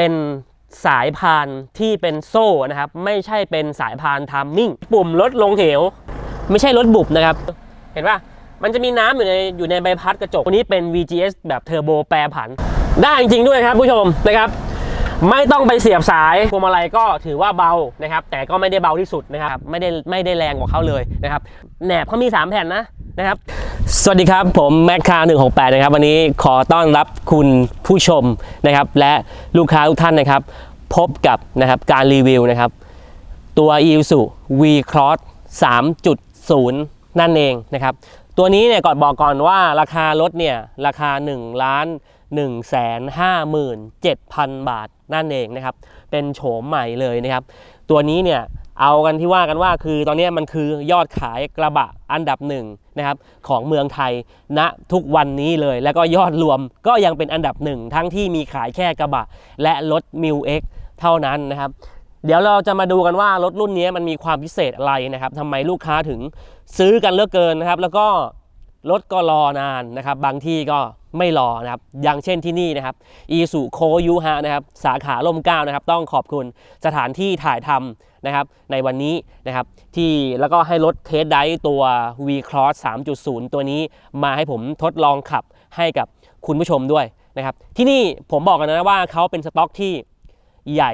เป็นสายพานที่เป็นโซ่นะครับ ไม่ใช่เป็นสายพานทามมิ่ง ปุ่มรถลงเหว ไม่ใช่รถบุบนะครับ เห็นปะมันจะมีน้ำอยู่ในอยู่ในใบพัดกระจกตัวนี้เป็น VGS แบบเทอร์โบแปรผัน ได้จริงๆด้วยครับผู้ชมนะครับ ไม่ต้องไปเสียบสายพวงมาลัยก็ถือว่าเบานะครับ แต่ก็ไม่ได้เบาที่สุดนะครับ ไม่ได้ไม่ได้แรงกว่าเขาเลยนะครับแหนบเขามี 3 แผ่นนะนะครับ สวัสดีครับผมแม็กคา168 นะครับ วันนี้ขอต้อนรับคุณผู้ชมนะครับ และลูกค้าทุกท่านนะครับ พบกับนะครับการรีวิวนะครับ ตัว i s u V Cross 3.0 นั่นเองนะครับ ตัวนี้เนี่ยก่อนบอกก่อนว่าราคารถเนี่ย ราคา 1 ล้าน1แสน57,000 บาท นั่นเองนะครับ เป็นโฉมใหม่เลยนะครับ ตัวนี้เนี่ยเอากันที่ว่ากันว่าคือตอนนี้มันคือยอดขายกระบะอันดับหนึ่งนะครับของเมืองไทยณทุกวันนี้เลย แล้วก็ยอดรวมก็ยังเป็นอันดับหนึ่งทั้งที่มีขายแค่กระบะ และรถ m ิวเอ็กเท่านั้นนะครับ เดี๋ยวเราจะมาดูกันว่ารถรุ่นนี้มันมีความพิเศษอะไรนะครับทำไมลูกค้าถึงซื้อกันเลือกเกินนะครับ แล้วก็ รถก็รอนานนะครับ บางที่ก็ไม่รอนะครับ อย่างเช่นที่นี่นะครับ อีสุโคยูฮะนะครับ สาขาล่มเก้านะครับ ต้องขอบคุณสถานที่ถ่ายทำนะครับ ในวันนี้นะครับ ที่แล้วก็ให้รถเทสไดตัว V Cross 3.0 ตัวนี้มาให้ผมทดลองขับให้กับคุณผู้ชมด้วยนะครับ ที่นี่ผมบอกกันนะว่าเขาเป็นสต็อกที่ใหญ่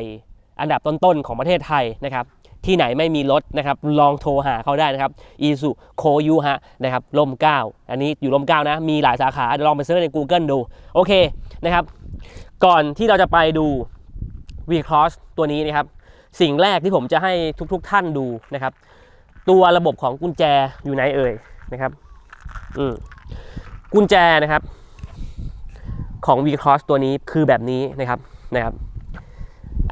อันดับต้นๆของประเทศไทยนะครับ ที่ไหนไม่มีรถนะครับลองโทรหาเขาได้นะครับอีสุโคยูฮะนะครับลมเก้าอันนี้อยู่ลมเก้านะ มีหลายสาขาเดี๋ยวลองไปเซิร์ชใน Google ดู โอเคนะครับ ก่อนที่เราจะไปดู V Cross ตัวนี้นะครับ สิ่งแรกที่ผมจะให้ทุกๆทท่านดูนะครับ ตัวระบบของกุญแจอยู่ไหนเอ่ยนะครับอืมกุญแจนะครับของ V Cross ตัวนี้คือแบบนี้นะครับนะครับ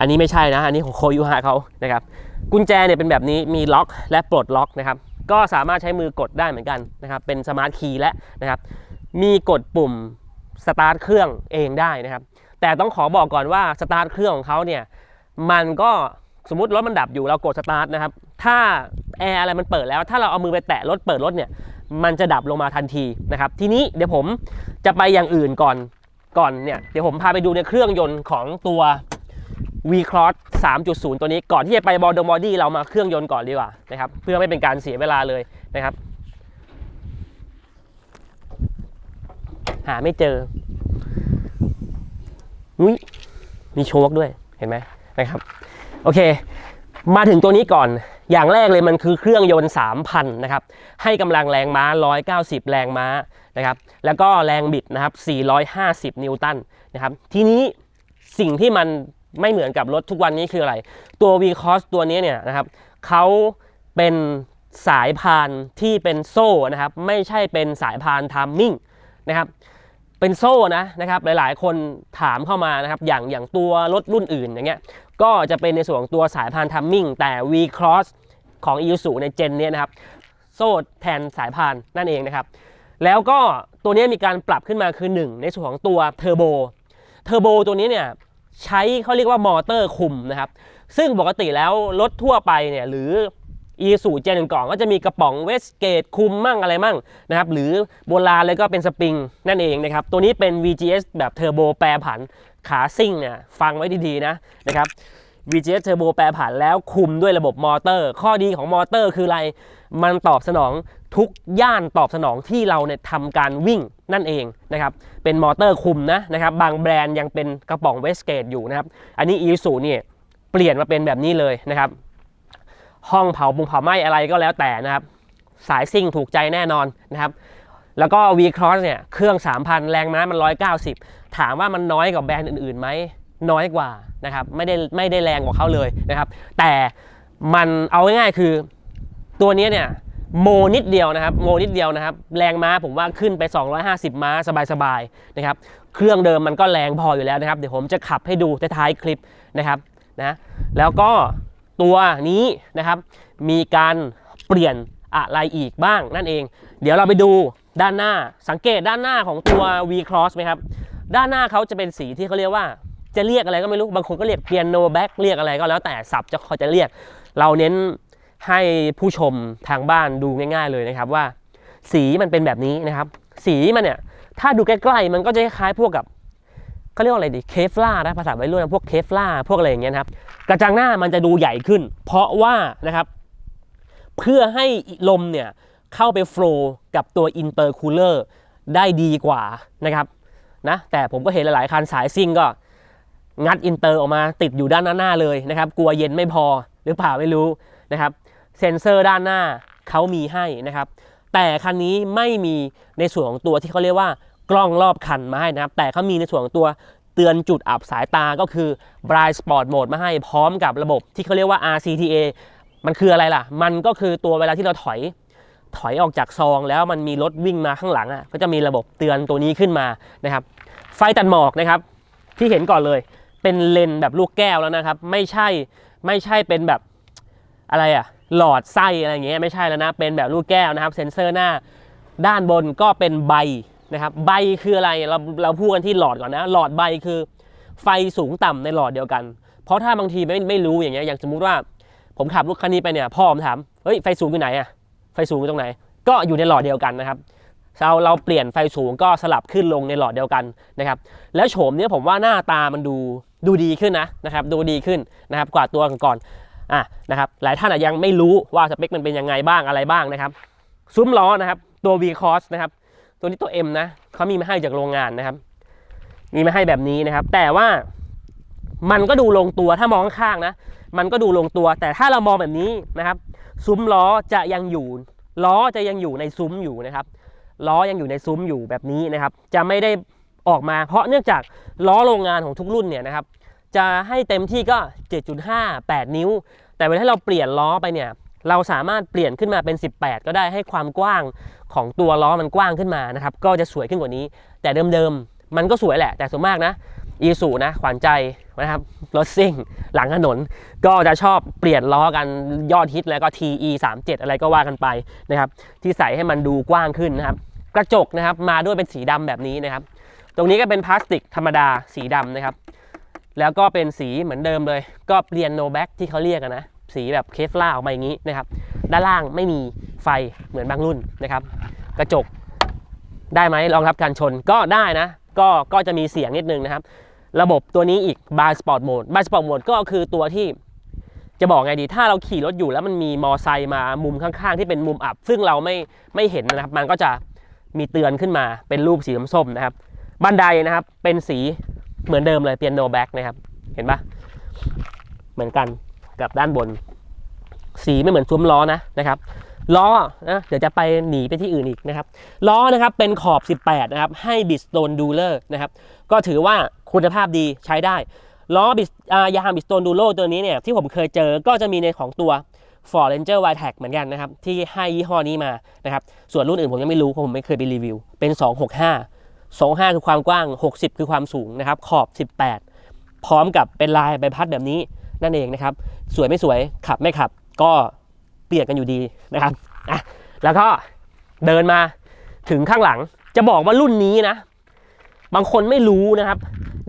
อันนี้ไม่ใช่นะ อันนี้ของโคยูฮะเขานะครับกุญแจเนี่ยเป็นแบบนี้มีล็อกและปลดล็อกนะครับก็สามารถใช้มือกดได้เหมือนกันนะครับเป็นสมาร์ทคีย์และนะครับมีกดปุ่มสตาร์ทเครื่องเองได้นะครับแต่ต้องขอบอกก่อนว่าสตาร์ทเครื่องของเขาเนี่ยมันก็สมมติรถมันดับอยู่เรากดสตาร์ทนะครับถ้าแอร์อะไรมันเปิดแล้ว ถ้าเราเอามือไปแตะรถเปิดรถเนี่ยมันจะดับลงมาทันทีนะครับทีนี้เดี๋ยวผมจะไปอย่างอื่นก่อนก่อนเนี่ยเดี๋ยวผมพาไปดูในเครื่องยนต์ของตัว V Cross 3.0 ตัวนี้ก่อนที่จะไปบอลดบอดี้เรามาเครื่องยนต์ก่อนดีกว่านะครับเพื่อไม่เป็นการเสียเวลาเลยนะครับ หาไม่เจอนุ้ยมีโชคด้วยเห็นไหมนะครับโอเค มาถึงตัวนี้ก่อนอย่างแรกเลยมันคือเครื่องยนต์ 3,000 นะครับ ให้กำลังแรงม้า 190 แรงม้านะครับ แล้วก็แรงบิดนะครับ 450 นิวตันนะครับ ทีนี้สิ่งที่มัน ไม่เหมือนกับรถทุกวันนี้คืออะไร ตัว V Cross ตัวนี้เนี่ยนะครับเขาเป็นสายพานที่เป็นโซ่นะครับไม่ใช่เป็นสายพานทัมมิ่งนะครับเป็นโซ่นะนะครับหลายๆ คนถามเข้ามานะครับอย่างอย่างตัวรถรุ่นอื่นอย่างเงี้ยก็จะเป็นในส่วนของตัวสายพานทัมมิ่งแต่ V Cross ของ i s u ในเจนนี้นะครับ โซ่แทนสายพานนั่นเองนะครับ แล้วก็ตัวนี้มีการปรับขึ้นมาคือ 1 ในส่วนของตัวเทอร์โบเทอร์โบตัวนี้เนี่ย ใช้เขาเรียกว่ามอเตอร์คุมนะครับ ซึ่งปกติแล้วรถทั่วไปเนี่ยหรือ e สูเจนก่อนก็จะมีกระป๋องเวสเกตคุมมั่งอะไรมั่งนะครับ หรือโบราณเลยก็เป็นสปริงนั่นเองนะครับ ตัวนี้เป็น VGS แบบเทอร์โบแปรผันขาซิ่งเนี่ยฟังไว้ดี ๆ นะนะครับ VGS เทอร์โบแปรผันแล้วคุมด้วยระบบมอเตอร์ ข้อดีของมอเตอร์คืออะไร มันตอบสนองทุกย่านตอบสนองที่เราเนี่ยทำการวิ่งนั่นเองนะครับ เป็นมอเตอร์คุมนะนะครับ บางแบรนด์ยังเป็นกระป๋องเวสเกตอยู่นะครับ อันนี้ e สูเนี่ยเปลี่ยนมาเป็นแบบนี้เลยนะครับ ห้องเผาบุงเผาไหม้อะไรก็แล้วแต่นะครับ สายซิ่งถูกใจแน่นอนนะครับแล้วก็ V Cross เนี่ยเครื่อง 3,000 แรงม้ามัน 190 ถามว่ามันน้อยกว่าแบรนด์อื่นๆไหม น้อยกว่านะครับไม่ได้ไม่ได้แรงกว่าเขาเลยนะครับ แต่มันเอาง่ายๆคือตัวนี้เนี่ยโมนิดเดียวนะครับโมนิดเดียวนะครับ แรงม้าผมว่าขึ้นไป 250 ม้าสบายๆนะครับ เครื่องเดิมมันก็แรงพออยู่แล้วนะครับ เดี๋ยวผมจะขับให้ดูท้ายคลิปนะครับนะแล้วก็ตัวนี้นะครับ มีการเปลี่ยนอะไรอีกบ้างนั่นเอง เดี๋ยวเราไปดูด้านหน้าสังเกตด้านหน้าของตัว V Cross ไหมครับ ด้านหน้าเขาจะเป็นสีที่เขาเรียกว่า จะเรียกอะไรก็ไม่รู้ บางคนก็เรียกเปียโนแบ็กเรียกอะไรก็แล้วแต่ศัพท์จะเขาจะเรียก เราเน้นให้ผู้ชมทางบ้านดูง่าย ๆเลยนะครับว่า สีมันเป็นแบบนี้นะครับ สีมันเนี่ยถ้าดูใกล้ๆมันก็จะคล้ายพวกกับเขาเรียกว่าอะไรดีเคฟลานะภาษาวัยรุ่นพวกเคฟลาพวกอะไรอย่างเงี้ยครับกระจังหน้ามันจะดูใหญ่ขึ้น เพราะว่านะครับ เพื่อให้ลมเนี่ยเข้าไปโฟล์กับตัวอินเตอร์คูลเลอร์ได้ดีกว่านะครับนะแต่ผมก็เห็นหลายๆคันสายซิ่งก็ งัดอินเตอร์ออกมาติดอยู่ด้านหน้าเลยนะครับ กลัวเย็นไม่พอหรือเปล่าไม่รู้นะครับเซ็นเซอร์ด้านหน้าเขามีให้นะครับ แต่คันนี้ไม่มีในส่วนของตัวที่เขาเรียกว่ากล้องรอบคันมาให้นะครับ แต่เขามีในส่วนของตัวเตือนจุดอับสายตาก็คือ Bright Spot Mode มาให้พร้อมกับระบบที่เขาเรียกว่า RCTA มันคืออะไรล่ะ มันก็คือตัวเวลาที่เราถอยถอยออกจากซองแล้วมันมีรถวิ่งมาข้างหลังอะก็จะมีระบบเตือนตัวนี้ขึ้นมานะครับ ไฟตัดหมอกนะครับ ที่เห็นก่อนเลย เป็นเลนส์แบบลูกแก้วแล้วนะครับ ไม่ใช่ไม่ใช่เป็นแบบอะไรอะหลอดไส้อะไรอย่างเงี้ยไม่ใช่แล้วนะ เป็นแบบลูกแก้วนะครับ เซ็นเซอร์หน้าด้านบนก็เป็นใบนะครับ ใบคืออะไรเราเราพูดกันที่หลอดก่อนนะ หลอดใบคือ ไฟสูงต่ำในหลอดเดียวกัน เพราะถ้าบางทีไม่ไม่รู้อย่างเงี้ยอย่างสมมุติว่า ผมขับรถคันนี้ไปเนี่ยพ่อผมถามเฮ้ยไฟสูงอยู่ไหนอะไฟสูงอยู่ตรงไหน ก็อยู่ในหลอดเดียวกันนะครับเราเราเปลี่ยนไฟสูงก็สลับขึ้นลงในหลอดเดียวกันนะครับ แล้วโฉมเนี้ยผมว่าหน้าตามันดู ดูดีขึ้นนะนะครับดูดีขึ้นนะครับกว่าตัวก่อนๆอะนะครับหลายท่านอาจยังไม่รู้ว่าสเปคมันเป็นยังไงบ้างอะไรบ้างนะครับซุ้มล้อนะครับตัว V Cross นะครับตัวนี้ตัว M นะเขามีมาให้จากโรงงานนะครับ มีมาให้แบบนี้นะครับ แต่ว่ามันก็ดูลงตัวถ้ามองข้างนะ มันก็ดูลงตัว แต่ถ้าเรามองแบบนี้นะครับ ซุ้มล้อจะยังอยู่ ล้อจะยังอยู่ในซุ้มอยู่นะครับ ล้อยังอยู่ในซุ้มอยู่แบบนี้นะครับ จะไม่ได้ ออกมา เพราะเนื่องจากล้อโรงงานของทุกรุ่นเนี่ยนะครับจะให้เต็มที่ก็ 7.5 8 นิ้ว แต่เวลาเราเปลี่ยนล้อไปเนี่ยเราสามารถเปลี่ยนขึ้นมาเป็น 18 ก็ได้ให้ความกว้างของตัวล้อมันกว้างขึ้นมานะครับก็จะสวยขึ้นกว่านี้ แต่เดิมๆมันก็สวยแหละ แต่ส่วนมากนะอีสูนะขวัญใจนะครับรถซิ่งหลังถนน ก็จะชอบเปลี่ยนล้อกันยอดฮิตแล้วก็ TE 37อะไรก็ว่ากันไปนะครับที่ใส่ให้มันดูกว้างขึ้นนะครับกระจกนะครับมาด้วยเป็นสีดำแบบนี้นะครับ ตรงนี้ก็เป็นพลาสติกธรรมดาสีดำนะครับ แล้วก็เป็นสีเหมือนเดิมเลย ก็เปลี่ยนโนแบ็กที่เขาเรียกนะ สีแบบเคฟล่าออกมาอย่างนี้นะครับ ด้านล่างไม่มีไฟเหมือนบางรุ่นนะครับ กระจกได้ไหมรองรับการชนก็ได้นะ ก็ก็จะมีเสียงนิดนึงนะครับ ระบบตัวนี้อีก Bar Sport Mode Bar Sport Mode ก็คือตัวที่จะบอกไงดี ถ้าเราขี่รถอยู่แล้วมันมีมอไซค์มามุมข้างๆ ที่เป็นมุมอับ ซึ่งเราไม่ไม่เห็นนะครับ มันก็จะมีเตือนขึ้นมาเป็นรูปสีส้มๆนะครับ บันไดนะครับ เป็นสีเหมือนเดิมเลยเปียโนแบ็กนะครับ เห็นปะเหมือนกันกับด้านบน สีไม่เหมือนซุ้มล้อนะนะครับล้อนะเดี๋ยวจะไปหนีไปที่อื่นอีกนะครับล้อนะครับเป็นขอบ 18 นะครับ ให้บิสโตนดูเลอร์นะครับ ก็ถือว่าคุณภาพดีใช้ได้ล้อบิสอ่ายางบิสโตนดูโลตัวนี้เนี่ยที่ผมเคยเจอก็จะมีในของตัว Ford Ranger w i t e c เหมือนกันนะครับ ที่ให้ยี่ห้อนี้มานะครับ ส่วนรุ่นอื่นผมยังไม่รู้เพราะผมไม่เคยไปรีวิว เป็น 265 25 คือความกว้าง 60 คือความสูงนะครับ ขอบ 18 พร้อมกับเป็นลายใบพัดแบบนี้นั่นเองนะครับ สวยไม่สวยขับไม่ขับ ก็เปียนกันอยู่ดีนะครับอะแล้วก็เดินมาถึงข้างหลังจะบอกว่ารุ่นนี้นะ บางคนไม่รู้นะครับ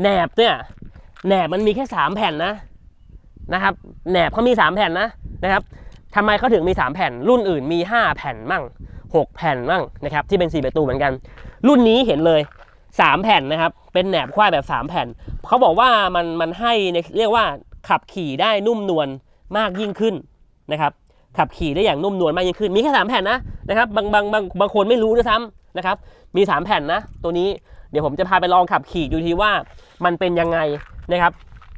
แหนบเนี่ยแหนบมันมีแค่ 3 แผ่นนะนะครับแหนบเขามี 3 แผ่นนะนะครับทำไมเขาถึงมี 3 แผ่น รุ่นอื่นมี 5 แผ่นมั่ง 6 แผ่นมั่งนะครับที่เป็น 4 ประตูเหมือนกัน รุ่นนี้เห็นเลย 3 แผ่นนะครับ เป็นแหนบควายแบบ 3 แผ่น เขาบอกว่ามันมันให้ในเรียกว่าขับขี่ได้นุ่มนวลมากยิ่งขึ้นนะครับขับขี่ได้อย่างนุ่มนวลมากยิ่งขึ้น มีแค่ 3 แผ่นนะนะครับบางบางบางบางคนไม่รู้ด้วยซ้ำนะครับ มี 3 แผ่นนะ ตัวนี้เดี๋ยวผมจะพาไปลองขับขี่ดูทีว่ามันเป็นยังไงนะครับ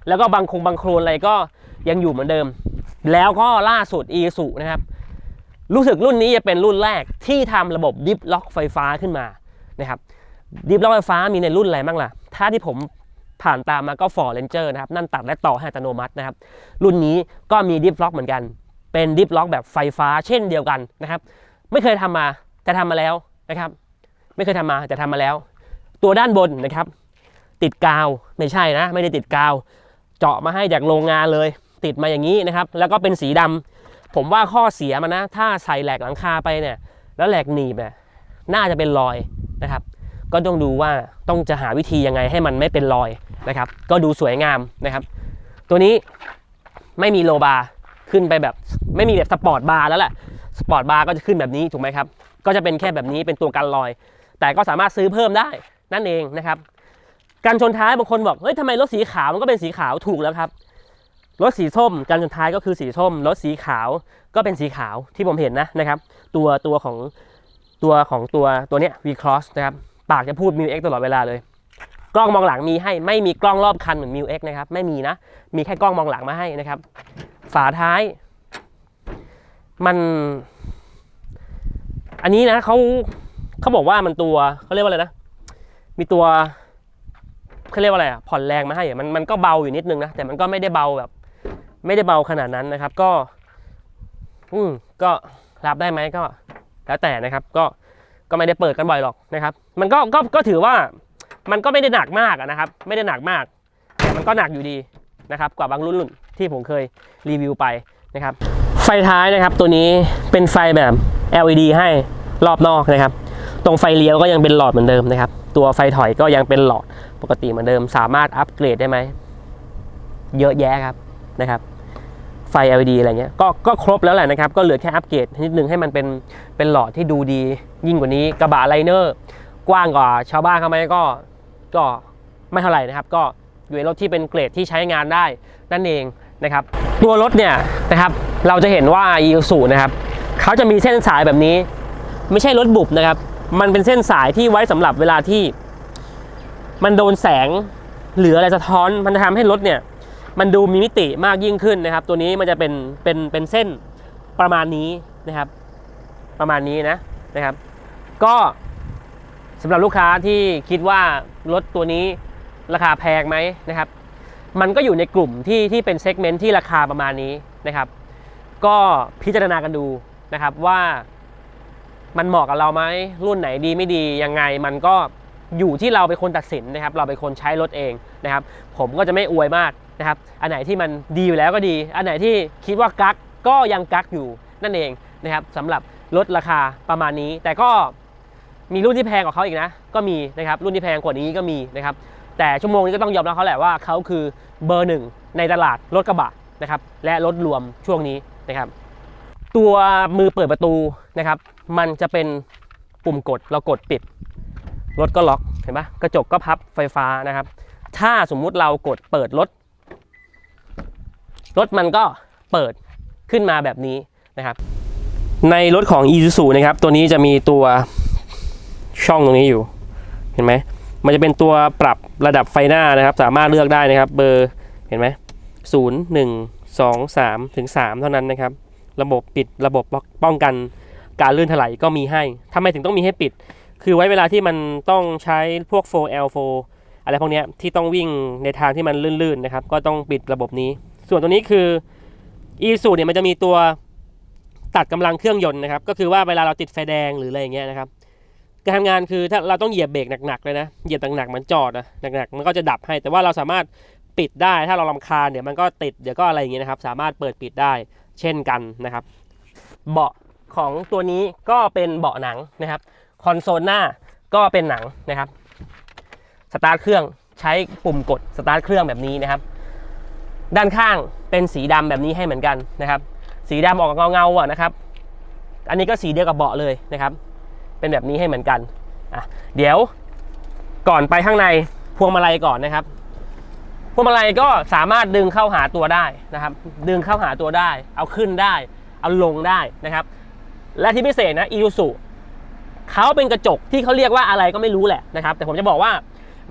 แล้วก็บางคงบางโครนอะไรก็ยังอยู่เหมือนเดิม แล้วก็ล่าสุด e s u นะครับ รู้สึกรุ่นนี้จะเป็นรุ่นแรกที่ทำระบบดิฟล็อกไฟฟ้าขึ้นมา นะครับดิฟล็อกไฟฟ้ามีในรุ่นอะไรบ้างล่ะ ถ้าที่ผมผ่านตามมาก็ Ford Ranger นะครับ นั่นตัดและต่อให้อัตโนมัตินะครับ รุ่นนี้ก็มีดิฟล็อกเหมือนกัน เป็นดิฟล็อกแบบไฟฟ้าเช่นเดียวกันนะครับ ไม่เคยทำมาแต่ทำมาแล้วนะครับ ไม่เคยทำมาแต่ทำมาแล้ว ตัวด้านบนนะครับ ติดกาวไม่ใช่นะ ไม่ได้ติดกาว เจาะมาให้จากโรงงานเลย ติดมาอย่างนี้นะครับ แล้วก็เป็นสีดำผมว่าข้อเสียมันนะ ถ้าใส่แหลกหลังคาไปเนี่ย แล้วแหลกหนีบเนี่ย น่าจะเป็นรอย นะครับ ก็ต้องดูว่าต้องจะหาวิธียังไงให้มันไม่เป็นรอยนะครับ ก็ดูสวยงามนะครับ ตัวนี้ไม่มีโลบาร์ขึ้นไปแบบไม่มีแบบสปอร์ตบาร์แล้วแหละสปอร์ตบาร์ก็จะขึ้นแบบนี้ถูกไหมครับ ก็จะเป็นแค่แบบนี้เป็นตัวกันรอย แต่ก็สามารถซื้อเพิ่มได้นั่นเองนะครับการชนท้ายบางคนบอกเฮ้ยทำไมรถสีขาวมันก็เป็นสีขาวถูกแล้วครับรถสีส้มการชนท้ายก็คือสีส้มรถสีขาวก็เป็นสีขาวที่ผมเห็นนะนะครับ ตัวตัวของ ตัวของตัวตัวเนี้ย V Cross นะครับ ปากจะพูด m i x ตลอดเวลาเลย กล้องมองหลังมีให้ไม่มีกล้องรอบคันเหมือน m i x นะครับ ไม่มีนะ มีแค่กล้องมองหลังมาให้นะครับ ฝาท้าย มัน อันนี้นะเขาเขาบอกว่ามันตัวเขาเรียกว่าอะไรนะ มีตัวเขาเรียกว่าอะไรอะผ่อนแรงมาให้มันมันก็เบาอยู่นิดนึงนะ แต่มันก็ไม่ได้เบาแบบ ไม่ได้เบาขนาดนั้นนะครับ ก็ อืมก็รับได้ไหมก็ แล้วแต่นะครับก็ก็ไม่ได้เปิดกันบ่อยหรอกนะครับมันก็ก็ก็ถือว่ามันก็ไม่ได้หนักมากนะครับ ไม่ได้หนักมากแต่มันก็หนักอยู่ดีนะครับกว่าบางรุ่นที่ผมเคยรีวิวไปนะครับ ไฟท้ายนะครับตัวนี้เป็นไฟแบบ LED ให้รอบนอกนะครับ ตรงไฟเลี้ยวก็ยังเป็นหลอดเหมือนเดิมนะครับ ตัวไฟถอยก็ยังเป็นหลอดปกติเหมือนเดิม สามารถอัปเกรดได้ไหมเยอะแยะครับนะครับ ไฟ LED อะไรเงี้ยก็ก็ครบแล้วแหละนะครับ ก็เหลือแค่อัปเกรดนิดนึงให้มันเป็นเป็นหลอดที่ดูดี ยิ่งกว่านี้กระบะไลเนอร์ กว้างกว่าชาวบ้านเขาไหมก็ก็ไม่เท่าไหร่นะครับ ก็อยู่ในรถที่เป็นเกรดที่ใช้งานได้นั่นเองนะครับตัวรถเนี่ยนะครับเราจะเห็นว่า i ี u นะครับเขาจะมีเส้นสายแบบนี้ ไม่ใช่รถบุบนะครับ มันเป็นเส้นสายที่ไว้สำหรับเวลาที่ มันโดนแสงหรืออะไรสะท้อนมันจะทำให้รถเนี่ย มันดูมีมิติมากยิ่งขึ้นนะครับ ตัวนี้มันจะเป็นเป็นเป็นเส้นประมาณนี้นะครับ ประมาณนี้นะนะครับ ก็สำหรับลูกค้าที่คิดว่ารถตัวนี้ราคาแพงไหมนะครับ มันก็อยู่ในกลุ่มที่ที่เป็นเซกเมนต์ที่ราคาประมาณนี้นะครับ ก็พิจารณากันดูนะครับว่ามันเหมาะกับเราไหมรุ่นไหนดีไม่ดียังไงมันก็ อยู่ที่เราเป็นคนตัดสินนะครับ เราเป็นคนใช้รถเองนะครับ ผมก็จะไม่อวยมากนะครับ อันไหนที่มันดีอยู่แล้วก็ดี อันไหนที่คิดว่ากักก็ยังกักอยู่นั่นเองนะครับสำหรับรถราคาประมาณนี้ แต่ก็มีรุ่นที่แพงกว่าเขาอีกนะ ก็มีนะครับ รุ่นที่แพงกว่านี้ก็มีนะครับ แต่ชั่วโมงนี้ก็ต้องยอมรับเขาแหละว่าเขาคือเบอร์หนึ่งในตลาดรถกระบะนะครับ และรถรวมช่วงนี้นะครับ ตัวมือเปิดประตูนะครับ มันจะเป็นปุ่มกดเรากดปิด รถก็ล็อกเห็นปะกระจกก็พับไฟฟ้านะครับ ถ้าสมมุติเรากดเปิดรถ รถมันก็เปิดขึ้นมาแบบนี้นะครับ ในรถของ Isuzu นะครับ ตัวนี้จะมีตัวช่องตรงนี้อยู่ เห็นไหมมันจะเป็นตัวปรับระดับไฟหน้านะครับ สามารถเลือกได้นะครับ เบอร์เห็นไหมศูนย์หนึ่งสองสามถึงสามเท่านั้นนะครับ ระบบปิดระบบป้องกันการลื่นถลายก็มีให้ทำไมถึงต้องมีให้ปิด คือไว้เวลาที่มันต้องใช้พวก 4L4 อะไรพวกนี้ที่ต้องวิ่งในทางที่มันลื่นๆนะครับ ก็ต้องปิดระบบนี้ ส่วนตัวนี้คือ e s u เนี่ยมันจะมีตัวตัดกำลังเครื่องยนต์นะครับ ก็คือว่าเวลาเราติดไฟแดงหรืออะไรอย่างเงี้ยนะครับการทำงานคือถ้าเราต้องเหยียบเบรกหนักๆเลยนะเหยียบหนักๆเหมันจอดนะหนักๆมันก็จะดับให้ แต่ว่าเราสามารถปิดได้ถ้าเราลำคาญเดี๋ยวมันก็ติดเดี๋ยวก็อะไรอย่างเงี้ยนะครับ สามารถเปิดปิดได้เช่นกันนะครับ เบาะของตัวนี้ก็เป็นเบาะหนังนะครับ คอนโซลหน้าก็เป็นหนังนะครับสตาร์ทเครื่องใช้ปุ่มกดสตาร์ทเครื่องแบบนี้นะครับ ด้านข้างเป็นสีดำแบบนี้ให้เหมือนกันนะครับ สีดำออกเงาๆอะนะครับ อันนี้ก็สีเดียวกับเบาะเลยนะครับ เป็นแบบนี้ให้เหมือนกันอะเดี๋ยวก่อนไปข้างในพวงมาลัยก่อนนะครับพวงมาลัยก็สามารถดึงเข้าหาตัวได้นะครับ ดึงเข้าหาตัวได้ เอาขึ้นได้ เอาลงได้นะครับ และที่พิเศษนะอี u ู u เขาเป็นกระจกที่เขาเรียกว่าอะไรก็ไม่รู้แหละนะครับ แต่ผมจะบอกว่า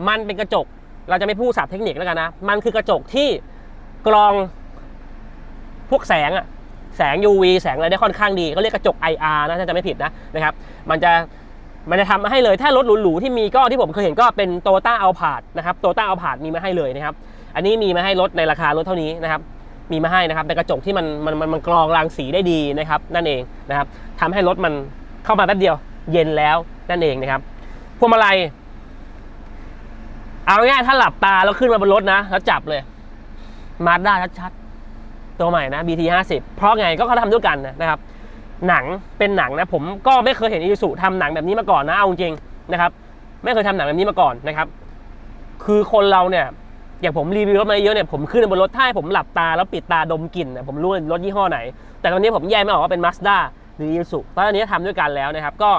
มันเป็นกระจกเราจะไม่พูดศัพท์เทคนิคแล้วกันนะ มันคือกระจกที่กรองพวกแสงอะแสง UV แสงอะไรได้ค่อนข้างดีเขาเรียกกระจก IR นะถ้าจะไม่ผิดนะนะครับมันจะมันจะทำให้เลยถ้ารถหรูๆที่มีก็ที่ผมเคยเห็นก็เป็นโตต้าเอาผาดนะครับโตต้าเอาผาดมีมาให้เลยนะครับ อันนี้มีมาให้รถในราคารถเท่านี้นะครับ มีมาให้นะครับเป็นกระจกที่มันมันมันมันกรองรังสีได้ดีนะครับ นั่นเองนะครับทำให้รถมันเข้ามาแป๊บเดียว เย็นแล้วนั่นเองนะครับพวงมาลัยเอาง่ายถ้าหลับตาแล้วขึ้นมาบนรถนะ แล้วจับเลยมาด้าชัดๆ ตัวใหม่นะ BT 50เพราะไงก็เขาทำด้วยกันนะครับ หนังเป็นหนังนะ ผมก็ไม่เคยเห็นอีสุทำหนังแบบนี้มาก่อนนะ เอาจริงๆนะครับ ไม่เคยทำหนังแบบนี้มาก่อนนะครับ คือคนเราเนี่ย อย่างผมรีวิวรถมาเยอะเนี่ย ผมขึ้นบนรถถ้าผมหลับตาแล้วปิดตาดมกลิ่นผมรู้เลยรถยี่ห้อไหน แต่ตอนนี้ผมแยกไม่ออกว่าเป็น Mazda หรือ Isuzu เพราะอันนี้ทำด้วยกันแล้วนะครับ ก็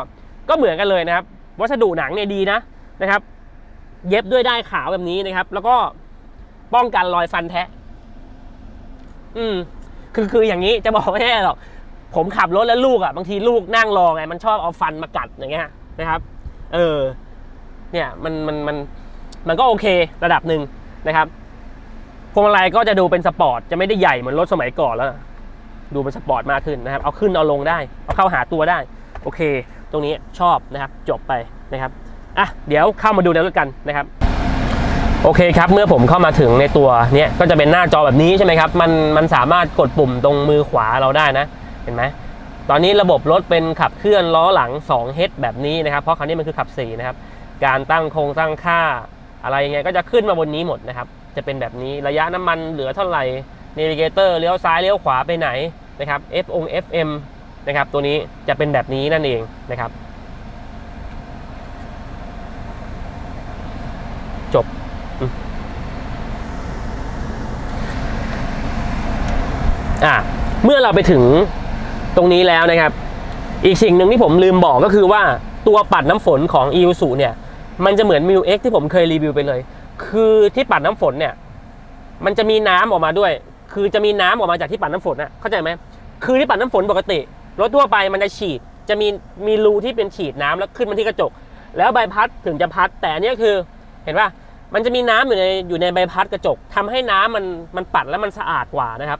ก็เหมือนกันเลยนะครับ วัสดุหนังเนี่ยดีนะนะครับ เย็บด้วยได้ายขาวแบบนี้นะครับ แล้วก็ป้องกันรอยฟันแทะ อืม คือคืออย่างนี้จะบอกไม่ได้หรอกผมขับรถแล้วลูกอะบางทีลูกนั่งรอไงมันชอบเอาฟันมากัดอย่างเงี้ยนะครับ เออ เนี่ยมันมันมันมันก็โอเคระดับหนึ่งนะครับพวงมาลัยก็จะดูเป็นสปอร์ตจะไม่ได้ใหญ่เหมือนรถสมัยก่อนแล้ว ดูเป็นสปอร์ตมากขึ้นนะครับ เอาขึ้นเอาลงได้ เอาเข้าหาตัวได้ โอเค ตรงนี้ชอบนะครับ จบไปนะครับ อะ เดี๋ยวเข้ามาดูในรถกันนะครับ โอเคครับ เมื่อผมเข้ามาถึงในตัวเนี้ยก็จะเป็นหน้าจอแบบนี้ใช่ไหมครับ มันมันสามารถกดปุ่มตรงมือขวาเราได้นะ เห็นไหมตอนนี้ระบบรถเป็นขับเคลื่อนล้อหลัง2 h แบบนี้นะครับ เพราะคันนี้มันคือขับ4นะครับ การตั้งโครงตั้งค่า อะไรยังไงก็จะขึ้นมาบนนี้หมดนะครับ จะเป็นแบบนี้ ระยะน้ำมันเหลือเท่าไหร่ เนวิเกเตอร์เลี้ยวซ้ายเลี้ยวขวาไปไหน นะครับ F อง FM นะครับ ตัวนี้จะเป็นแบบนี้นั่นเองนะครับ จบ อะเมื่อเราไปถึงตรงนี้แล้วนะครับ อีกสิ่งหนึ่งที่ผมลืมบอกก็คือว่าตัวปัดน้ำฝนของ e u s u เนี่ย มันจะเหมือน m i u X ที่ผมเคยรีวิวไปเลย คือที่ปัดน้ำฝนเนี่ย มันจะมีน้ำออกมาด้วย คือจะมีน้ำออกมาจากที่ปัดน้ำฝนนะเข้าใจไหมคือที่ปัดน้ำฝนปกติรถทั่วไปมันจะฉีดจะมีมีรูที่เป็นฉีดน้ำแล้วขึ้นมาที่กระจก แล้วใบพัดถึงจะพัด แต่นเนี้ยคือเห็นป่ะมันจะมีน้ำอยู่ในอยู่ในใบพัดกระจกทำให้น้ำมันมันปัดแล้วมันสะอาดกว่านะครับ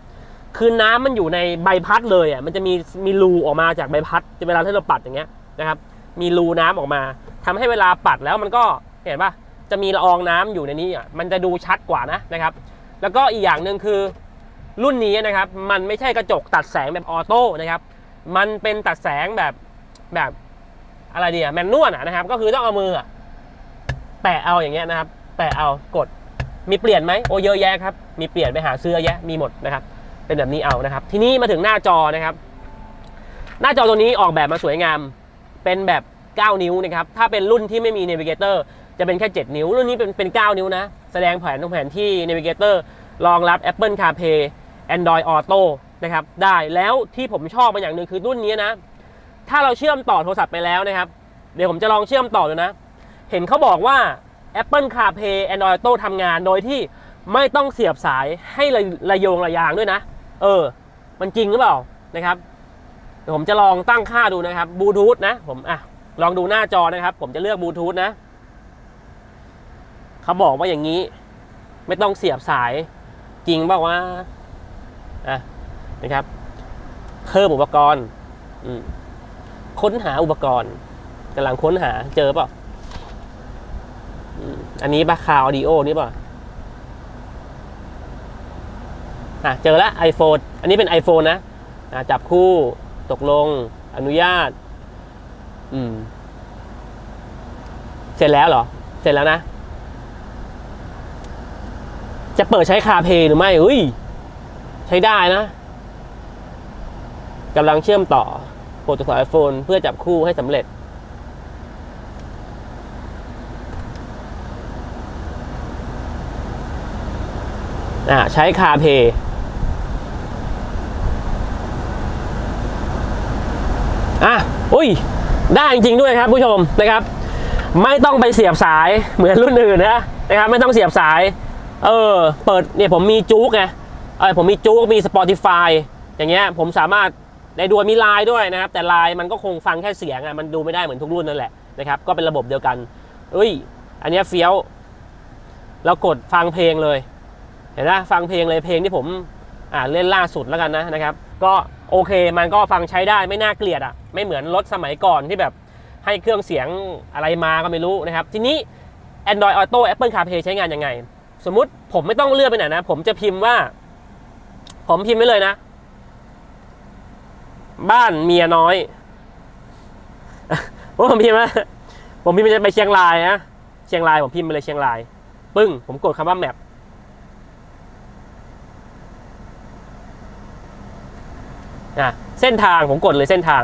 คือน้ำมันอยู่ในใบพัดเลยอะมันจะมีมีรูออกมาจากใบพัดเวลาที่เราปัดอย่างเงี้ยนะครับ มีรูน้ำออกมาทำให้เวลาปัดแล้วมันก็เห็นปะจะมีละอองน้ำอยู่ในนี้อะมันจะดูชัดกว่านะนะครับ แล้วก็อีกอย่างหนึ่งคือ รุ่นนี้นะครับ มันไม่ใช่กระจกตัดแสงแบบออโต้นะครับ มันเป็นตัดแสงแบบแบบอะไรดีอะแมนนวลอะนะครับ ก็คือต้องเอามือแตะเอาอย่างเงี้ยนะครับ แตะเอากดมีเปลี่ยนไหมโอเยอะแยะครับ มีเปลี่ยนไปหาซื้อแยะมีหมดนะครับ เป็นแบบนี้เอานะครับ ทีนี้มาถึงหน้าจอนะครับ หน้าจอตัวนี้ออกแบบมาสวยงาม เป็นแบบ 9 นิ้วนะครับ ถ้าเป็นรุ่นที่ไม่มี Navigator จะเป็นแค่ 7 นิ้ว รุ่นนี้เป็นเป็น 9 นิ้วนะ แสดงแผนตรงแผนที่ Navigator รองรับ Apple CarPlay Android Auto นะครับได้แล้วที่ผมชอบมาอย่างหนึ่งคือรุ่นนี้นะ ถ้าเราเชื่อมต่อโทรศัพท์ไปแล้วนะครับ เดี๋ยวผมจะลองเชื่อมต่อดูนะ เห็นเขาบอกว่า Apple CarPlay Android Auto ทำงานโดยที่ไม่ต้องเสียบสายให้ระระยงระยางด้วยนะ เออ มันจริงหรือเปล่านะครับ เดี๋ยวผมจะลองตั้งค่าดูนะครับบลูทูธนะผมอะลองดูหน้าจอนะครับ ผมจะเลือกบลูทูธนะเขาบอกว่าอย่างนี้ ไม่ต้องเสียบสายจริงเปล่าวะ อะนะครับเพิ่มอุปกรณ์ค้นหาอุปกรณ์กำลังค้นหาเจอเปล่าอันนี้ปะคาวดีโอนี่ป่าอะเจอแล้ว iPhone อันนี้เป็น iPhone นะอะจับคู่ตกลง อนุญาต อืม เสร็จแล้วเหรอ เสร็จแล้วนะ จะเปิดใช้คาเพย์หรือไม่อุ้ย ใช้ได้นะกำลังเชื่อมต่อโปรตคอลไอโฟนเพื่อจับคู่ให้สำเร็จ อ่าใช้คาเพย์อะอุ้ย ได้จริงๆด้วยครับผู้ชมนะครับ ไม่ต้องไปเสียบสายเหมือนรุ่นอื่นนะนะครับ ไม่ต้องเสียบสาย เออ เปิดเนี่ยผมมีจุกไง เออผมมีจุกมี Spotify อย่างเงี้ยผมสามารถในดวนมีไลน์ด้วยนะครับ แต่ไลน์มันก็คงฟังแค่เสียงอะมันดูไม่ได้เหมือนทุกรุ่นนั่นแหละนะครับก็เป็นระบบเดียวกันเอ้ย อันนี้เฟี้ยวแล้วกดฟังเพลงเลย เห็นไหมฟังเพลงเลยเพลงที่ผมอ่าเล่นล่าสุดแล้วกันนะนะครับ ก็โอเคมันก็ฟังใช้ได้ไม่น่าเกลียดอะไม่เหมือนรถสมัยก่อนที่แบบให้เครื่องเสียงอะไรมาก็ไม่รู้นะครับ ทีนี้ Android Auto Apple CarPlay ใช้งานยังไง สมมุติผมไม่ต้องเลือนไปไหนนะ ผมจะพิมพ์ว่า ผมพิมพ์ไว้เลยนะ บ้านเมียน้อยว่าผมพิมพ์ว่าผมพิมพ์ไปเชียงรายนะเชียงรายผมพิมพ์ไปเลยเชียงราย ปึ้ง ผมกดคำว่าแมปอะเส้นทางผมกดเลยเส้นทาง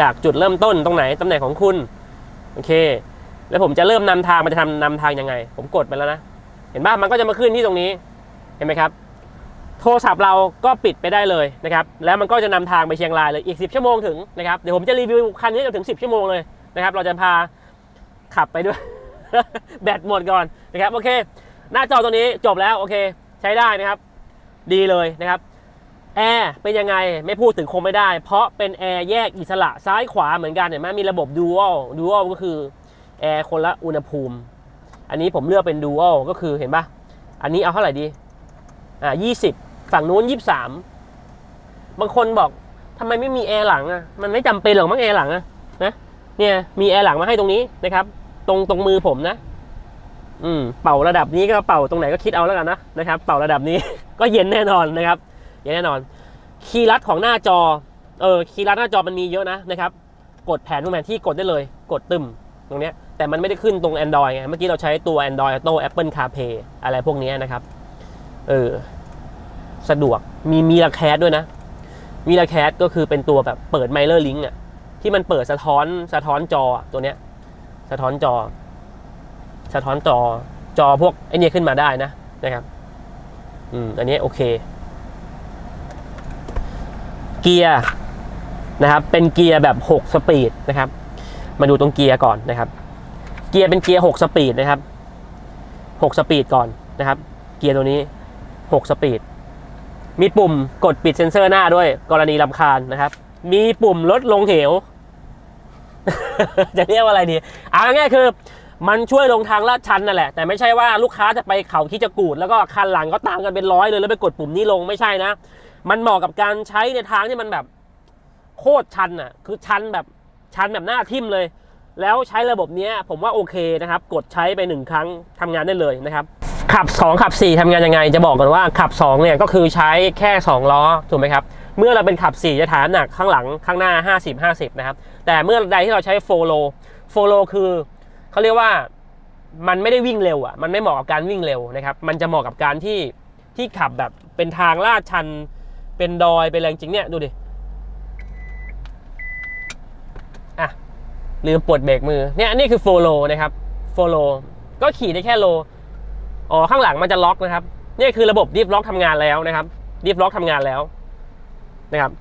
จากจุดเริ่มต้นตรงไหนตำแหน่งของคุณโอเค แล้วผมจะเริ่มนำทางมันจะทำนำทางยังไง ผมกดไปแล้วนะ เห็นป่ะมันก็จะมาขึ้นที่ตรงนี้ เห็นไหมครับ โทรศัพท์เราก็ปิดไปได้เลยนะครับแล้วมันก็จะนำทางไปเชียงรายเลยอีก 10 ชั่วโมงถึงนะครับเดี๋ยวผมจะรีวิวคันนี้จนถึง 10 ชั่วโมงเลยนะครับเราจะพาขับไปด้วย แบตหมดก่อนนะครับโอเค หน้าจอตัวนี้จบแล้วโอเค ใช้ได้นะครับ ดีเลยนะครับแอร์เป็นยังไงไม่พูดถึงคงไม่ได้ เพราะเป็นแอร์แยกอิสระซ้ายขวาเหมือนกันเห็นไหมมีระบบ dual dual ก็คือแอร์คนละอุณหภูมิ อันนี้ผมเลือกเป็น dual ก็คือเห็นปะอันนี้เอาเท่าไหร่ดีอ่า20 ฝั่งนู้น23บางคนบอกทำไมไม่มีแอร์หลังอะมันไม่จำเป็นหรอกมั้งแอร์หลังอะนะเนี่ยมีแอร์หลังมาให้ตรงนี้นะครับ ตรงตรงมือผมนะ อืมเป่าระดับนี้ก็เป่าตรงไหนก็คิดเอาแล้วกันนะนะครับ เป่าระดับนี้ ก็เย็นแน่นอนนะครับเย็นแน่นอน คีย์ลัดของหน้าจอเออคีย์ลัดหน้าจอมันมีเยอะนะนะครับ กดแผนทุกแผนที่กดได้เลย กดตึมตรงเนี้ยแต่มันไม่ได้ขึ้นตรง Android ไงเมื่อกี้เราใช้ตัว Android Auto Apple CarPlay อะไรพวกนี้นะครับเออ สะดวก มีมีราแคสด้วยนะ มีราแคสก็คือเป็นตัวแบบเปิดไมเลอร์ลิงก์อะที่มันเปิดสะท้อนสะท้อนจอตัวเนี้ย สะท้อนจอ สะท้อนจอจอพวกไอเนี้ยขึ้นมาได้นะนะครับ อืม อันนี้โอเค เกียร์นะครับ เป็นเกียร์แบบ 6 สปีดนะครับ มาดูตรงเกียร์ก่อนนะครับ เกียร์เป็นเกียร์ 6 สปีดนะครับ 6 สปีดก่อนนะครับ เกียร์ตัวนี้ 6 สปีด มีปุ่มกดปิดเซ็นเซอร์หน้าด้วย กรณีลำคาญนะครับ มีปุ่มลดลงเหว จะเรียกว่าอะไรดีเอาง่ายๆคือ มันช่วยลงทางลาดชันนั่นแหละ แต่ไม่ใช่ว่าลูกค้าจะไปเขาคิดจะกูด แล้วก็คันหลังก็ตามกันเป็นร้อยเลย แล้วไปกดปุ่มนี้ลงไม่ใช่นะ มันเหมาะกับการใช้ในทางที่มันแบบโคตรชันอะ คือชันแบบชันแบบหน้าทิ่มเลย แล้วใช้ระบบเนี้ยผมว่าโอเคนะครับ กดใช้ไปหนึ่งครั้งทำงานได้เลยนะครับ ขับ 2 ขับ 4ทำงานยังไง จะบอกกันว่าขับ 2 เนี่ยก็คือใช้แค่ 2 ล้อถูกไหมครับ เมื่อเราเป็นขับ 4 จะถ่านหนักข้างหลังข้างหน้า 50 50 นะครับ แต่เมื่อใดที่เราใช้โฟโลโฟโลคือเขาเรียกว่ามันไม่ได้วิ่งเร็วอะมันไม่เหมาะกับการวิ่งเร็วนะครับ มันจะเหมาะกับการที่ที่ขับแบบเป็นทางลาดชัน เป็นดอยเป็นอะไรจริงเนี่ยดูดิอะลืมปลดเบรกมือเนี่ยนนี้คือโฟโลนะครับโฟโลก็ขี่ได้แค่โล อ๋อข้างหลังมันจะล็อกนะครับนี่คือระบบดิฟล็อกทำงานแล้วนะครับดิฟล็อกทำงานแล้วนะครับ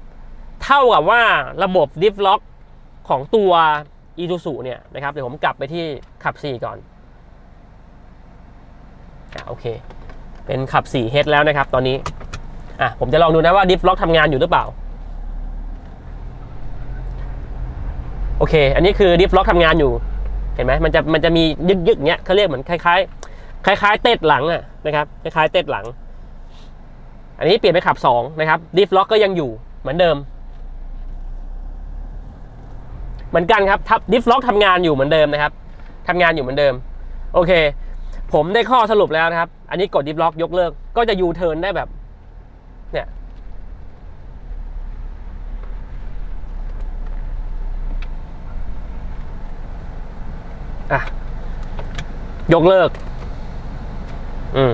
เท่ากับว่าระบบดิฟล็อกของตัว e t u s u เนี่ยนะครับเดี๋ยวผมกลับไปที่ขับ 4 ก่อนอะโอเค เป็นขับ4 h แล้วนะครับ ตอนนี้อะผมจะลองดูนะว่าดิฟล็อกทำงานอยู่หรือเปล่า โอเค อันนี้คือดิฟล็อกทำงานอยู่ เห็นไหมมันจะมันจะมียึกยึกๆเนี้ยเขาเรียกเหมือนคล้ายๆ คล้ายๆ เต็ดหลังอะนะครับคล้ายๆเต็ดหลัง อันนี้เปลี่ยนไปขับ2นะครับดิฟล็อกก็ยังอยู่เหมือนเดิม เหมือนกันครับทับดิฟล็อกทำงานอยู่เหมือนเดิมนะครับทำงานอยู่เหมือนเดิม โอเค ผมได้ข้อสรุปแล้วนะครับ อันนี้กดดิฟล็อกยกเลิก ก็จะยูเทิร์นได้แบบ เนี่ยอะยกเลิก อืม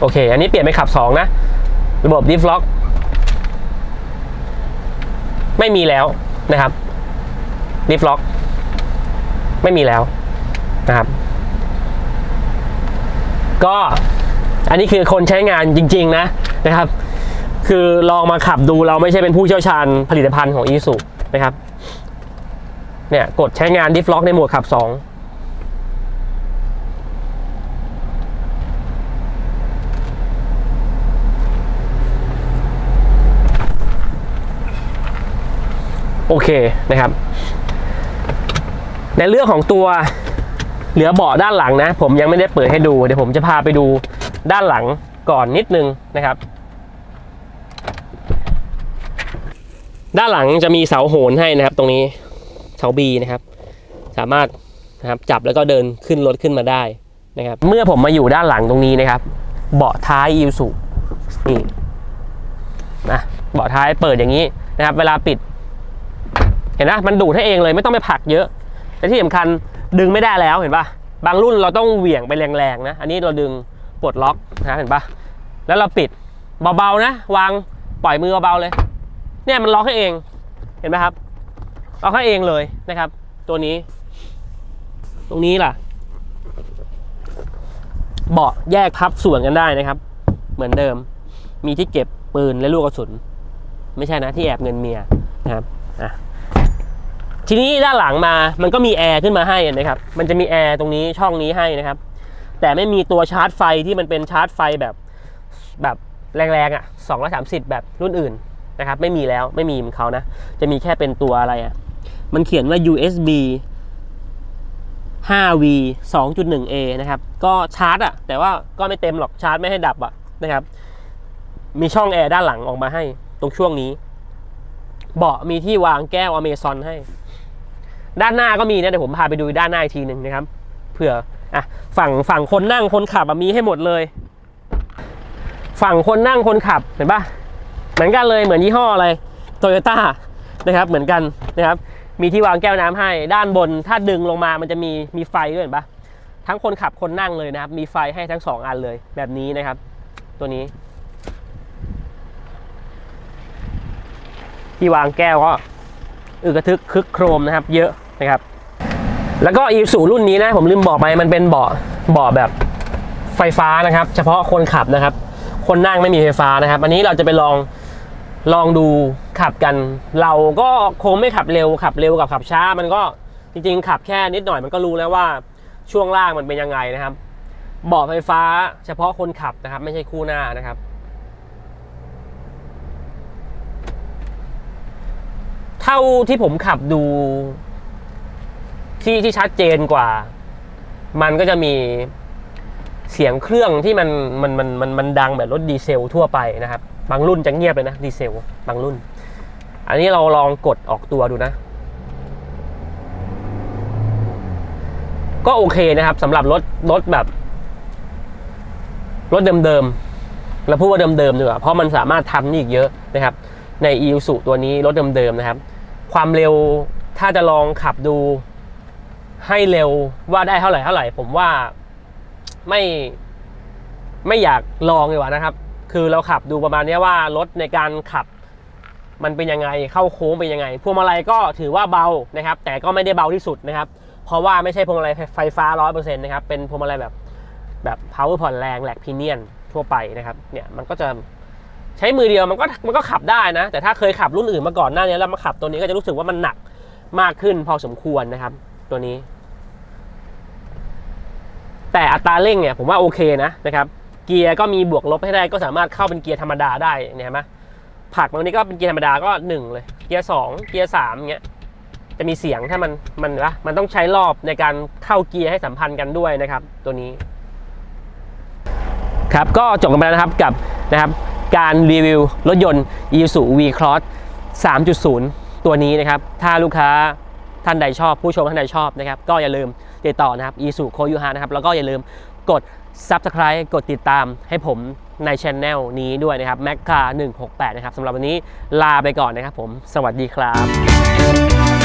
โอเค อันนี้เปลี่ยนไปขับ2นะ ระบบดิฟล็อก ไม่มีแล้วนะครับดิฟล็อก ไม่มีแล้วนะครับ ก็อันนี้คือคนใช้งานจริง ๆ นะนะครับ คือลองมาขับดูเราไม่ใช่เป็นผู้เชี่ยวชาญผลิตภัณฑ์ของอีสุนะครับ เนี่ยกดใช้งานดิฟล็อกในโหมดขับ 2 โอเคนะครับ ในเรื่องของตัวเหลือเบาะด้านหลังนะ ผมยังไม่ได้เปิดให้ดู เดี๋ยวผมจะพาไปดูด้านหลังก่อนนิดนึงนะครับ ด้านหลังจะมีเสาโหนให้นะครับ ตรงนี้เสาบีนะครับ สามารถนะครับจับแล้วก็เดินขึ้นรถขึ้นมาได้นะครับ เมื่อผมมาอยู่ด้านหลังตรงนี้นะครับ เบาะท้ายอิวสุนี่นะเบาะท้ายเปิดอย่างนี้นะครับ เวลาปิด เห็นนะมันดูดให้เองเลยไม่ต้องไปผลักเยอะ แต่ที่สำคัญดึงไม่ได้แล้วเห็นปะบางรุ่นเราต้องเหวี่ยงไปแรงๆนะ อันนี้เราดึงปลดล็อกนะเห็นปะแล้วเราปิดเบาๆนะ วางปล่อยมือเบาๆเลย เนี่ยมันล็อกให้เองเห็นไหมครับล็อกให้เองเลยนะครับ ตัวนี้ ตรงนี้ล่ะ เบาะแยกพับส่วนกันได้นะครับ เหมือนเดิม มีที่เก็บปืนและลูกกระสุน ไม่ใช่นะที่แอบเงินเมียนะครับอะ ทีนี้ด้านหลังมามันก็มีแอร์ขึ้นมาให้นะครับ มันจะมีแอร์ตรงนี้ช่องนี้ให้นะครับ แต่ไม่มีตัวชาร์จไฟที่มันเป็นชาร์จไฟแบบแบบแรงๆอะสองร้อยสามสิบแบบรุ่นอื่นนะครับ ไม่มีแล้วไม่มีของเขานะ จะมีแค่เป็นตัวอะไรอะ มันเขียนว่า USB 5V 2.1A นะครับ ก็ชาร์จอะ แต่ว่าก็ไม่เต็มหรอกชาร์จไม่ให้ดับอะนะครับ มีช่องแอร์ด้านหลังออกมาให้ตรงช่วงนี้ เบาะมีที่วางแก้วอเมซอนให้ ด้านหน้าก็มีนะเดี๋ยวผมพาไปดูด้านหน้าอีกทีหนึ่งนะครับเผื่ออะฝั่งฝั่งคนนั่งคนขับมีให้หมดเลย ฝั่งคนนั่งคนขับเห็นปะเหมือนกันเลยเหมือนยี่ห้ออะไรโตโยต้านะครับเหมือนกันนะครับ มีที่วางแก้วน้ำให้ด้านบนถ้าดึงลงมามันจะมีมีไฟด้วยเห็นปะทั้งคนขับคนนั่งเลยนะครับ มีไฟให้ทั้งสองอันเลยแบบนี้นะครับ ตัวนี้ ที่วางแก้วก็อึกระทึกคึกโครมนะครับ เยอะ นะครับ แล้วก็อีสูรุ่นนี้นะผมลืมบอกไปมันเป็นเบาะเบาะแบบไฟฟ้านะครับ เฉพาะคนขับนะครับ คนนั่งไม่มีไฟฟ้านะครับ อันนี้เราจะไปลองลองดูขับกัน เราก็คงไม่ขับเร็วขับเร็วกับขับช้า มันก็จริงๆ ขับแค่นิดหน่อยมันก็รู้แล้วว่าช่วงล่างมันเป็นยังไงนะครับเบาะไฟฟ้าเฉพาะคนขับนะครับ ไม่ใช่คู่หน้านะครับ เท่าที่ผมขับดู ที่ที่ชัดเจนกว่า มันก็จะมีเสียงเครื่องที่มันมันมันมันมันดังแบบรถดีเซลทั่วไปนะครับ บางรุ่นจะเงียบเลยนะดีเซลบางรุ่น อันนี้เราลองกดออกตัวดูนะ ก็โอเคนะครับสำหรับรถรถแบบ รถเดิมๆเราพูดว่าเดิมๆดีกว่าเพราะมันสามารถทำนี่อีกเยอะนะครับ ใน e ู u ตัวนี้รถเดิมๆนะครับ ความเร็วถ้าจะลองขับดู ให้เร็วว่าได้เท่าไหร่เท่าไหร่ ผมว่าไม่ไม่อยากลองดีกว่านะครับ คือเราขับดูประมาณนี้ว่ารถในการขับมันเป็นยังไงเข้าโค้งเป็นยังไง พวงมาลัยก็ถือว่าเบานะครับ แต่ก็ไม่ได้เบาที่สุดนะครับ เพราะว่าไม่ใช่พวงมาลัยไฟฟ้า100%นะครับ เป็นพวงมาลัยแบบแบบ power ผ่อนแรงแหลกพีเนียนทั่วไปนะครับ เนี่ยมันก็จะใช้มือเดียวมันก็มันก็ขับได้นะ แต่ถ้าเคยขับรุ่นอื่นมาก่อนหน้านี้แล้วมาขับตัวนี้ก็จะรู้สึกว่ามันหนักมากขึ้นพอสมควรนะครับ ตัวนี้ แต่อัตราเร่งเนี่ยผมว่าโอเคนะนะครับ เกียร์ก็มีบวกลบให้ได้ก็สามารถเข้าเป็นเกียร์ธรรมดาได้เนี่ยเห็นไหมผักตรงนี้ก็เป็นเกียร์ธรรมดาก็หนึ่งเลย เกียร์สองเกียร์สามเงี้ยจะมีเสียงถ้ามันมันนะมันต้องใช้รอบในการเข้าเกียร์ให้สัมพันธ์กันด้วยนะครับ ตัวนี้ ครับก็จบกันไปแล้วนะครับกับนะครับ การรีวิวรถยนต์ Isuzu V-Cross 3.0 ตัวนี้นะครับ ถ้าลูกค้า ท่านใดชอบผู้ชมท่านใดชอบนะครับก็อย่าลืมติดต่อนะครับ Isuzu k o y u h a นะครับแล้วก็อย่าลืมกด Subscribe กดติดตามให้ผมในช anel นี้ด้วยนะครับ m a c c a 168 นะครับสำหรับวันนี้ลาไปก่อนนะครับผม สวัสดีครับ